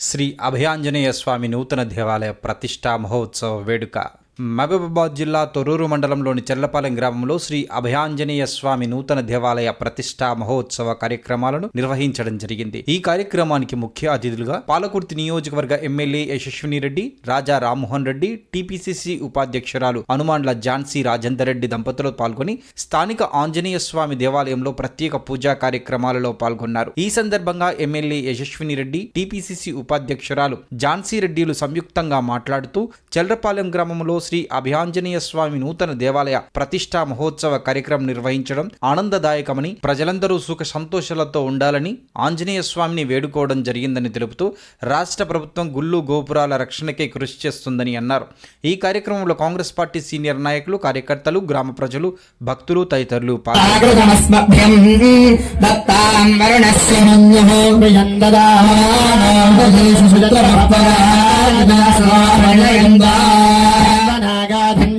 శ్రీ అభయాంజనేయ స్వామి నూతన దేవాలయ ప్రతిష్టా మహోత్సవ వేడుక. మహబూబాబాద్ జిల్లా తొర్రూరు మండలంలోని చెర్లపాలెం గ్రామంలో శ్రీ అభయాంజనేయ స్వామి నూతన దేవాలయ ప్రతిష్టా మహోత్సవ కార్యక్రమాలను నిర్వహించడం జరిగింది. ఈ కార్యక్రమానికి ముఖ్య అతిథులుగా పాలకుర్తి నియోజకవర్గ ఎమ్మెల్యే యశస్విని రెడ్డి రాజా రామ్మోహన్ రెడ్డి టీపీసీసీ ఉపాధ్యక్షురాలు హనుమాన్ల ఝాన్సీ రాజేందర్ రెడ్డి దంపతులు పాల్గొని స్థానిక ఆంజనేయ స్వామి దేవాలయంలో ప్రత్యేక పూజా కార్యక్రమాలలో పాల్గొన్నారు. ఈ సందర్భంగా ఎమ్మెల్యే యశస్విని రెడ్డి టీపీసీసీ ఉపాధ్యక్షురాలు ఝాన్సీ రెడ్డిలు సంయుక్తంగా మాట్లాడుతూ చెల్లపాలెం గ్రామంలో శ్రీ అభియాంజనేయ స్వామి నూతన దేవాలయ ప్రతిష్టా మహోత్సవ కార్యక్రమం నిర్వహించడం ఆనందదాయకమని ప్రజలందరూ సుఖ సంతోషాలతో ఉండాలని ఆంజనేయ స్వామిని వేడుకోవడం జరిగిందని తెలుపుతూ రాష్ట్ర ప్రభుత్వం గుళ్ళు గోపురాల రక్షణకే కృషి చేస్తుందని అన్నారు. ఈ కార్యక్రమంలో కాంగ్రెస్ పార్టీ సీనియర్ నాయకులు కార్యకర్తలు గ్రామ ప్రజలు భక్తులు తదితరులు పాల్గొన్నారు.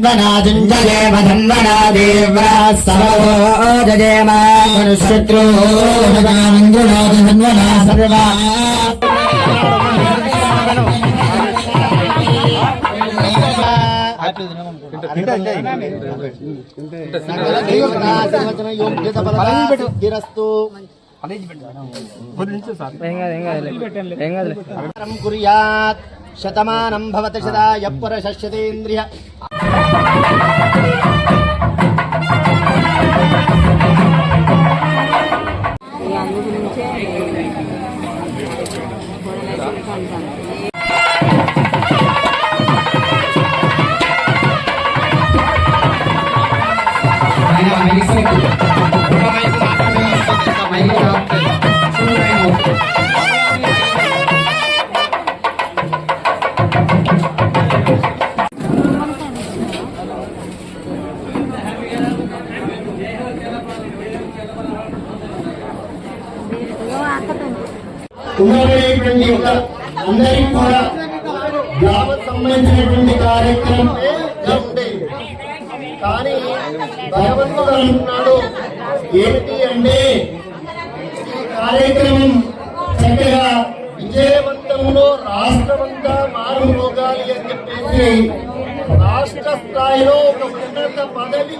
ఆగృతమస్మభ్యం దత్తాం వరుణస్య మన్యుః ప్రియం ధన్వనా సర్వా శతమానం భవతి శతాయ పురశస్యతేంద్రియ అందు గురించే ఉన్నటువంటి యొక్క అందరికి కూడా యావత్ సంబంధించినటువంటి కార్యక్రమం కానీ భగవంతుడు అంటున్నాడు ఏమిటి అంటే ఈ కార్యక్రమం చక్కగా విజయవంతంలో రాష్ట్రమంతా మారుమోగాలి అని చెప్పేసి రాష్ట్ర స్థాయిలో ఒక ఉన్నత పదవి